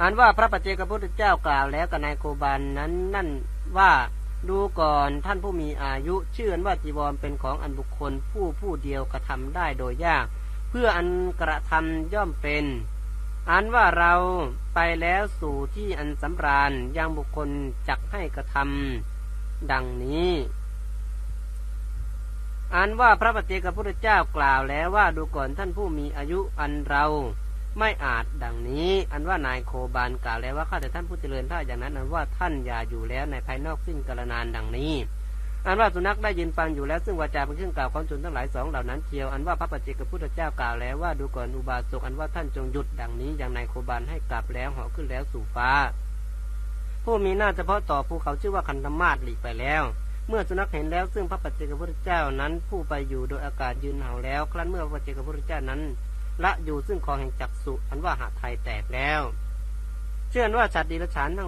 อ่านว่าพระปัจเจกพุทธเจ้ากล่าวแล้วกับนายโคบาลนนั้นนั่นว่าดูก่อนท่านผู้มีอายุเชื่อว่าจีวรเป็นของอันบุคคลผู้ผู้เดียวกระทำได้โดยยาก เพื่ออันกระทำย่อมเป็น อันว่าเราไปแล้วสู่ที่อันสำราญยังบุคคลจักให้กระทำดังนี้อันว่าพระปฏิเจกพุทธเจ้ากล่าวแล้วว่าดูก่อนท่านผู้มีอายุอันเรา ไม่อาจดังนี้ อันว่านายโคบาลกล่าวแล้วว่าข้าแต่ท่านผู้เจริญถ้าอย่างนั้นอันว่าท่านอย่าอยู่แล้วในภายนอกสิ้นกาลนานดังนี้ อันว่าสุนัขได้ยินฟังอยู่แล้วซึ่งวาจาเป็นเครื่องกล่าวของชนทั้งหลายสองเหล่านั้นเทียวอันว่าพระปฏิเจกพุทธเจ้ากล่าวแล้วว่าดูก่อนอุบาสกอันว่าท่านจงหยุดดังนี้ อย่างนายโคบาลให้กลับแล้วเหาะขึ้นแล้วสู่ฟ้า ผู้มีหน้าเฉพาะต่อภูเขาชื่อว่าคันธมาศหลีกไปแล้วเมื่อสุนัขเห็นแล้วซึ่งพระปัจเจกพุทธเจ้านั้นผู้ไปอยู่โดยอากาศยืนเห่าแล้ว ครั้นเมื่อพระปัจเจกพุทธเจ้านั้น ละอยู่ซึ่งกองแห่งจักสุอันว่าหาไทยแตกแล้ว เชื่อว่าสัตว์ดีละฉานทั้ง